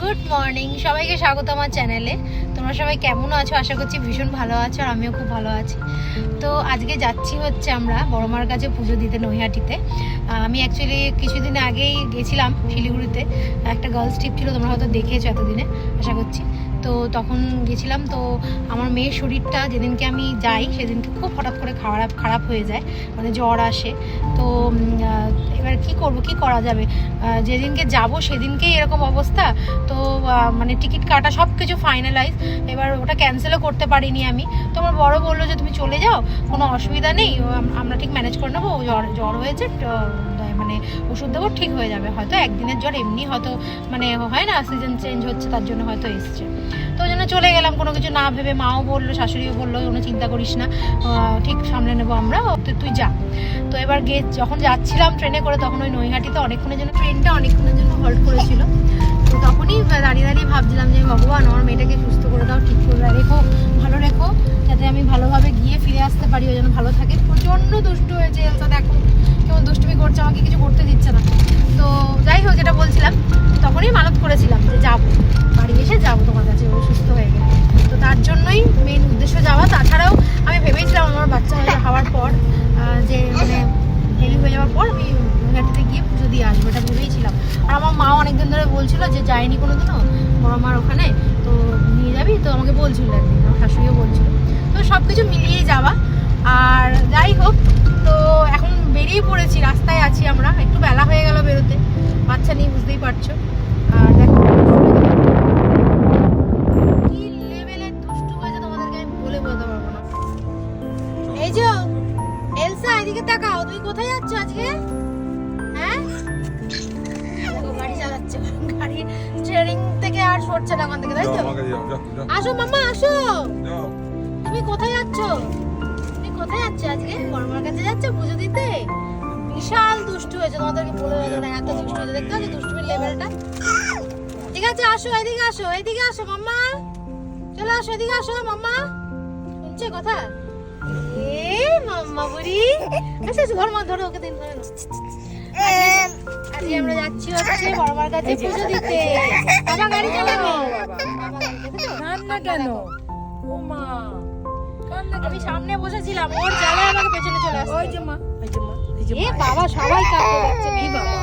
Good morning সবাইকে স্বাগত আমার চ্যানেলে তোমরা সবাই কেমন আছো? আশা করছি ভীষণ ভালো আছো আর আমিও খুব ভালো আছি। তো আজকে যাচ্ছি হচ্ছে আমরা বড়মার কাছে পুজো দিতে নৈহাটিতে। আমি অ্যাকচুয়ালি কিছুদিন আগেই গেছিলাম শিলিগুড়িতে। একটা গার্লস ট্রিপ ছিল, তোমরা হয়তো দেখেছ এতদিনে, আশা করছি। তো তখন গেছিলাম, তো আমার মেয়ের শরীরটা যেদিনকে আমি যাই সেদিনকে খুব হঠাৎ করে খারাপ খারাপ হয়ে যায় মানে জ্বর আসে। তো এবার কি করব, কি করা যাবে? যেদিনকে যাব সেদিনকেই এরকম অবস্থা। তো মানে টিকিট কাটা সব কিছু ফাইনালাইজ এবার ওটা ক্যান্সেলও করতে পারিনি আমি। আমার বড় বলল যে তুমি চলে যাও, কোনো অসুবিধা নেই আমরা ঠিক ম্যানেজ করে নেব জ্বর জ্বর হয়েছে মানে ওষুধ দেবো, ঠিক হয়ে যাবে, হয়তো একদিনের জ্বর এমনি হয়তো মানে হয় না সিজন চেঞ্জ হচ্ছে, তার জন্য হয়তো এসছে। তো ওই জন্য চলে গেলাম, কোনো কিছু না ভেবে মাও বলল, শাশুড়িও বলল, কোনো চিন্তা করিস না ঠিক সামলে নেব আমরা তুই যা। তো এবার গে, যখন যাচ্ছিলাম ট্রেনে করে, তখন ওই নৈহাটিতে অনেকক্ষণের জন্য ট্রেনটা অনেকক্ষণের জন্য হল্ট করেছিল। তখনই দাঁড়িয়ে দাঁড়িয়ে ভাবছিলাম যে ভগবান, আমার মেয়েটাকে সুস্থ করে দাও, ঠিক করে রেখো, ভালো রেখো, যাতে আমি ভালোভাবে গিয়ে ফিরে আসতে পারি ওই যেন ভালো থাকে। প্রচণ্ড দুষ্ট হয়েছে এলসা দেখো কেমন দুষ্টুমি করছে, আমাকে কিছু করতে দিচ্ছে না। তো যাই হোক, যেটা বলছিলাম তো আমাকে বলছিল একদিন, আমার শাশুড়িও বলছিল। তো সব কিছু মিলিয়েই যাওয়া। আর যাই হোক, তো এখন বেরিয়ে পড়েছি, রাস্তায় আছি আমরা। একটু বেলা হয়ে গেল বেরোতে। বাচ্চা নিয়ে বুঝতেই পারছ। আর দেখো এদিকে তাকাও। তুমি কোথায় যাচ্ছ আজকে? হ্যাঁ? গাড়ি চালাচ্ছে। গাড়ি স্টিয়ারিং আর সরছে না থেকে তাই তো? আসো মামা আসো। তুমি কোথায় যাচ্ছ? তুমি কোথায় যাচ্ছ আজকে? বর্মার কাছে যাচ্ছ পুজো দিতে? বিশাল দুষ্টু হয়েছে তোমাদেরকে বলে দেবো না এত দুষ্টু হয়েছে। দেখতে পাচ্ছ দুষ্টুমির লেভেলটা ঠিক আছে আসো এদিকে আসো এদিকে আসো মাম্মা। চলে আসো এদিকে আসো মাম্মা। শুনছে কথা? এ মাম্মা বুড়ি আচ্ছা আচ্ছা ধর মা ধরো ওকে দিন ধরে। আজকে- আমরা যাচ্ছি হচ্ছে বড়মার কাছে পুজো দিতে। বাবা গাড়ি চালাবো? বাবা গাড়ি দেখেছ? কান্না কেন? ও মা আমি সামনে বসেছিলাম ওর জ্বালায় আমাকে পেছনে চলে আসছে ওই যে মা ওই যে মা এ বাবা সবাই কাঁদতে যাচ্ছে কি বাবা।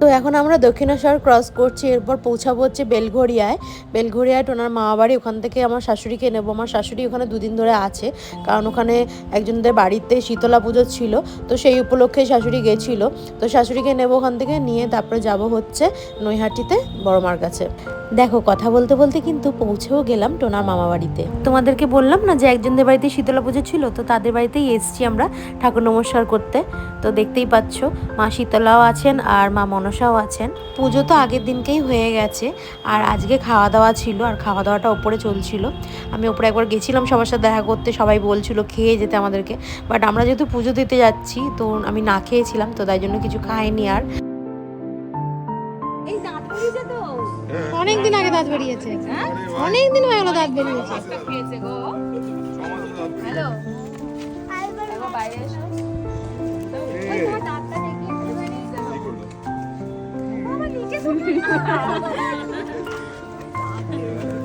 তো এখন আমরা দক্ষিণেশ্বর ক্রস করছি, এরপর পৌঁছাবো হচ্ছে বেলঘরিয়ায় বেলঘরিয়ায় টোনার মামা বাড়ি ওখান থেকে আমার শাশুড়িকে নেব। আমার শাশুড়ি ওখানে দুদিন ধরে আছে, কারণ ওখানে একজনদের বাড়িতে শীতলা পুজো ছিল। তো সেই উপলক্ষে শাশুড়ি গেছিল। তো শাশুড়িকে নেব ওখান থেকে, নিয়ে তারপরে যাব হচ্ছে নৈহাটিতে বড়মার কাছে। দেখো, কথা বলতে বলতে কিন্তু পৌঁছেও গেলাম টোনার মামা বাড়িতে তোমাদেরকে বললাম না যে একজনদের বাড়িতে শীতলা পুজো ছিল? তো তাদের বাড়িতেই এসছি আমরা ঠাকুর নমস্কার করতে। তো দেখতেই পাচ্ছ, মা শীতলাও আছেন আর মা মনসাও আছেন। পুজো তো আগের দিনকেই হয়ে গেছে আর আজকে খাওয়া দাওয়া ছিল আর খাওয়া দাওয়াটা ওপরে চলছিল। আমি ওপরে একবার গেছিলাম সবার সাথে দেখা করতে সবাই বলছিল খেয়ে যেতে আমাদেরকে। বাট আমরা যেহেতু পুজো দিতে যাচ্ছি তো আমি না খেয়েছিলাম তো তাই জন্য কিছু খাইনি আর। অনেকদিন আগে দাঁত বেরিয়েছে অনেকদিন হয়ে গেল দাঁত বেরিয়েছে হ্যালো? বাইরে এসো। বাবা নিচে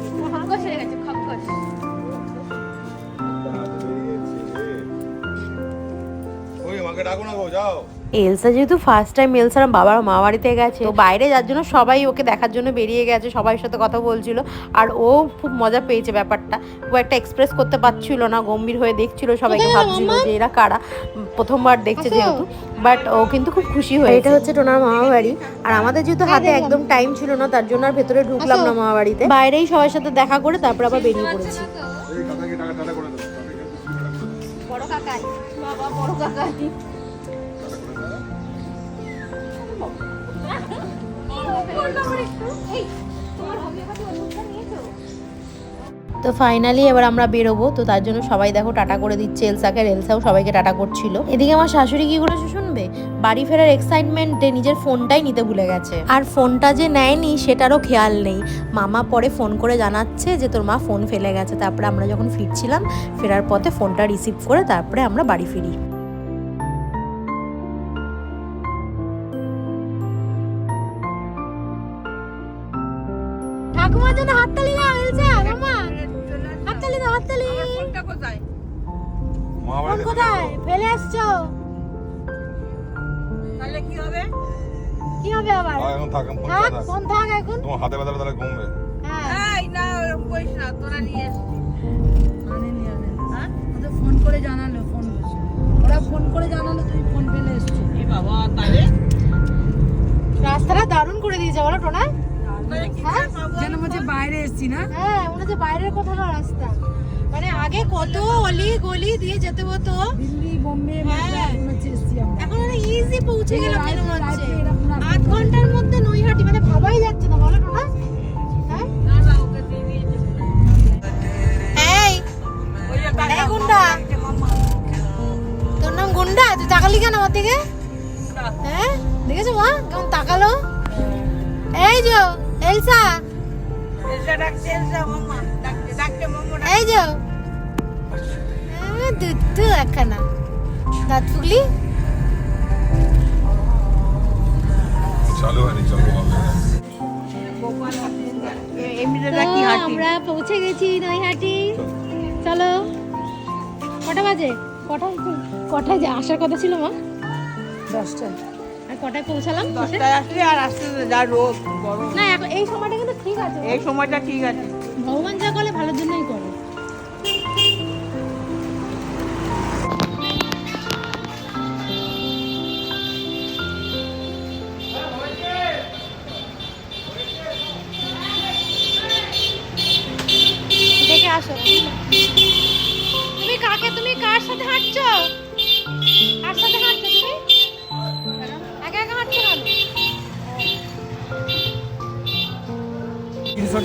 তুমি খকস হয়ে গেছে খকস ওই, আমাকে ডাকো না গো, যাও। এলসা যেহেতু ফার্স্ট টাইম এলসার বাবার মা বাড়িতে গেছে তো বাইরে যার জন্য সবাই ওকে দেখার জন্য বেরিয়ে গেছে সবার সাথে কথা বলছিল। আর ও খুব মজা পেয়েছে ব্যাপারটা। খুব একটা এক্সপ্রেস করতে পারছিল না গম্ভীর হয়ে দেখছিল সবাইকে ভাবছিল যে এরা কারা প্রথমবার দেখছে যেহেতু বাট ও কিন্তু খুব খুশি হয়ে এটা হচ্ছে টোনার মামা বাড়ি আর আমাদের যেহেতু হাতে একদম টাইম ছিল না তার জন্য আর ভেতরে ঢুকলাম না মামা বাড়িতে বাইরেই সবার সাথে দেখা করে তারপর আবার বেরিয়ে পড়েছি। বড় কাকাই। বাবা বড় কাকা তো ফাইনালি এবার আমরা বেরোবো, তো তার জন্য সবাই দেখো টাটা করে দিচ্ছে এলসাকে এলসাও সবাইকে টাটা করছিল। এদিকে আমার শাশুড়ি কি করেছে শুনবে? বাড়ি ফেরার এক্সাইটমেন্টে নিজের ফোনটাই নিতে ভুলে গেছে। আর ফোনটা যে নেয়নি, সেটারও খেয়াল নেই। মামা পরে ফোন করে জানাচ্ছে যে, তোর মা ফোন ফেলে গেছে। তারপরে আমরা যখন ফিরছিলাম, ফেরার পথে ফোনটা রিসিভ করে তারপরে আমরা বাড়ি ফিরি। ঠাকুমার জন্য হাততালি দাও এলসা মামা। হাততালি দাও হাততালি। ফোনটা কোথায়? মা ফোন কোথায়? ফেলে আসছো। তাহলে কি হবে? কি হবে আবার? এখন থাক ফোন থাক ফোন থাক এখন। তোমার হাতে ব্যথা তাহলে কমবে হ্যাঁ। এই না ওরকম করিস না তোরা নিয়ে এসছিস আনেনি আনে হ্যাঁ? ওদের ফোন করে জানালো ফোন ওরা ফোন করে জানালো তুই ফোন পেলে এসছিস। এই বাবা তাহলে? রাস্তাটা দারুণ করে দিয়েছে বলো টোনা। যেন বলছে বাইরে এসছি না? হ্যাঁ মনে হচ্ছে বাইরের কোথাকার রাস্তা। মানে আগে কত অলি গলি দিয়ে যেতে হতো। দিল্লি বোম্বে হ্যাঁ। মনে এখন মানে ইজি পৌঁছে গেলাম মনে হচ্ছে। আধ ঘণ্টার মধ্যে নৈহাটি মানে ভাবাই যাচ্ছে না বলো হ্যাঁ? না না ওকে দিয়ে দিয়েছে এই ওই যে টাকা এই গুন্ডা। তোর নাম গুন্ডা? তুই তাকালি কেন আমার দিকে? হ্যাঁ? দেখেছ মা? কেমন তাকালো? এই যে এলসা? এসে ডাকছে এসে মামা ডাকছে ডাকছে মামা এই যে। দুধ একখানা। দাঁত ফুগলি? চালু হয়নি চালু হবে আমরা পৌঁছে গেছি নৈহাটি। চলো। কটা বাজে? কটায় কটায় যে আসার কথা ছিল মা? দশটা আর কটায় পৌঁছালাম? দশটায় আসলে আর আসতে যা রোদ গরম। না এখন এই সময়টা কিন্তু ঠিক আছে। এই সময়টা ঠিক আছে। ভগবান যা করলে ভালোর জন্যই করে। দেখে আসো।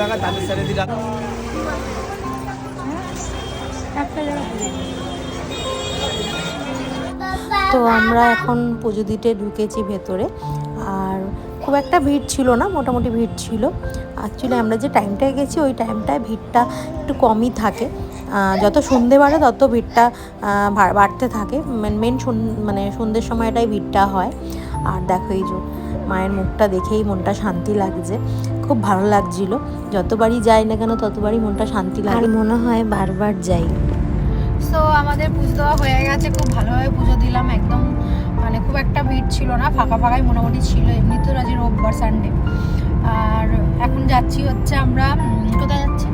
টাকা, তাদের তো আমরা এখন পুজো দিতে ঢুকেছি ভেতরে। আর খুব একটা ভিড় ছিল না, মোটামুটি ভিড় ছিল। অ্যাকচুয়ালি আমরা যে টাইমটায় গেছি, ওই টাইমটায় ভিড়টা একটু কমই থাকে। যত সন্ধে বাড়ে, তত ভিড়টা বাড়তে থাকে। মেন মানে সন্ধ্যের সময়টাই ভিড়টা হয়। আর দেখো এই যে মায়ের মুখটা দেখেই মনটা শান্তি লাগছে। খুব ভালো লাগছিল। যতবারই যাই না কেন ততবারই মনটা শান্তি লাগে। আর মনে হয় বারবার যাই। সো আমাদের পুজো দেওয়া হয়ে গেছে। খুব ভালোভাবে পুজো দিলাম। একদম মানে খুব একটা ভিড় ছিল না। ফাঁকা ফাঁকাই মোটামুটি ছিল। এমনিতেও আজ রোববার সানডে আর এখন যাচ্ছি হচ্ছে আমরা কোথায় যাচ্ছি?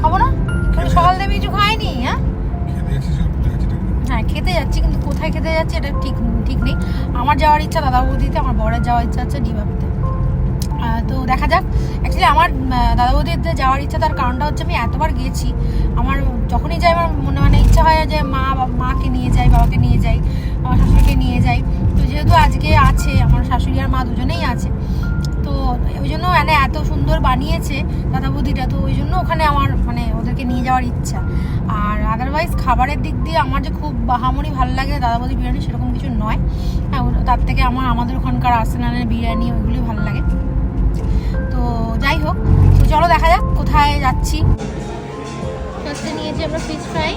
খাব না? কোনো? সকাল থেকে কিছু খাইনি হ্যাঁ? হ্যাঁ খেতে যাচ্ছি, কিন্তু কোথায় খেতে যাচ্ছি এটা ঠিক ঠিক নেই। আমার যাওয়ার ইচ্ছা দাদা বৌদিতে, আমার বরের যাওয়ার ইচ্ছা হচ্ছে ডিবাবিতে তো দেখা যাক। অ্যাকচুয়ালি আমার দাদা বৌদিতে যাওয়ার ইচ্ছা, তার কারণটা হচ্ছে আমি এতবার গিয়েছি আমার যখনই যাই, আমার মনে মানে ইচ্ছা হয় যে মা, মাকে নিয়ে যাই, বাবাকে নিয়ে যাই, আমার শাশুড়িকে নিয়ে যাই। তো যেহেতু আজকে আছে, আমার শাশুড়ি আর মা দুজনেই আছে তো ওই জন্য মানে এত সুন্দর বানিয়েছে দাদা বৌদিটা তো ওই জন্য ওখানে আমার মানে ওদেরকে নিয়ে যাওয়ার ইচ্ছা। আর আদারওয়াইজ খাবারের দিক দিয়ে আমার যে খুব বাহামরি ভালো লাগে দাদা বৌদি বিরিয়ানি সেরকম কিছু নয়। হ্যাঁ তার থেকে আমার আমাদের ওখানকার আর্সেনালের বিরিয়ানি ওইগুলোই ভালো লাগে। তো যাই হোক তো চলো দেখা যাক কোথায় যাচ্ছি। ফার্স্টে নিয়েছি আমরা ফিশ ফ্রাই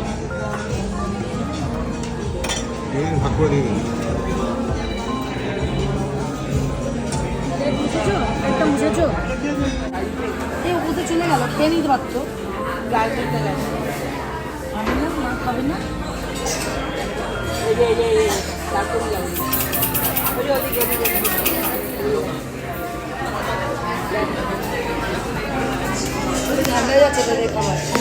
ভাগ করে বুঝেছ এই ওপরে চলে গেল, খেয়ে নিতে পারতো। গাল করতে গেছে। খাবে না, মা খাবে না? এই যে এই যে এই তারপরে যাবে হয়ে যাচ্ছে তাদের খাবার।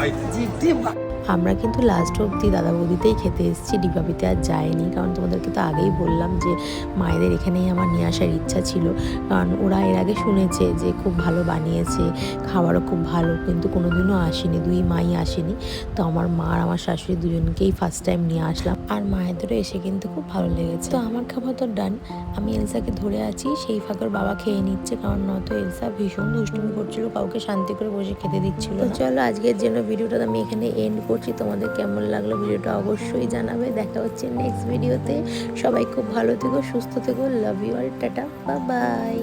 ওরে ভাই জিভ দিয়ে বা- আমরা কিন্তু লাস্ট অবধি দাদা বৌদিতেই খেতে এসেছি ডিবাবিতে আর যায়নি কারণ তোমাদেরকে তো আগেই বললাম যে, মায়েদের এখানেই আমার নিয়ে আসার ইচ্ছা ছিল। কারণ ওরা এর আগে শুনেছে যে, খুব ভালো বানিয়েছে, খাবারও খুব ভালো, কিন্তু কোনোদিনও আসেনি, দুই মাই আসেনি। তো আমার মা আর আমার শাশুড়ি দুজনকেই ফার্স্ট টাইম নিয়ে আসলাম। আর মায়েদেরও এসে কিন্তু খুব ভালো লেগেছে। তো আমার খাবার তো ডান আমি এলসাকে ধরে আছি, সেই ফাঁকর বাবা খেয়ে নিচ্ছে, কারণ নয়তো এলসা ভীষণ দুষ্টুমি করছিল, কাউকে শান্তি করে বসে খেতে দিচ্ছিল চলো আজকের জন্য ভিডিওটা আমি এখানে এন্ড করছি তোমাদের কেমন লাগল ভিডিওটা অবশ্যই জানাবে। দেখা হচ্ছে নেক্সট ভিডিওতে সবাই খুব ভালো থেকো, সুস্থ থেকো লাভ ইউ অল টাটা বা বাই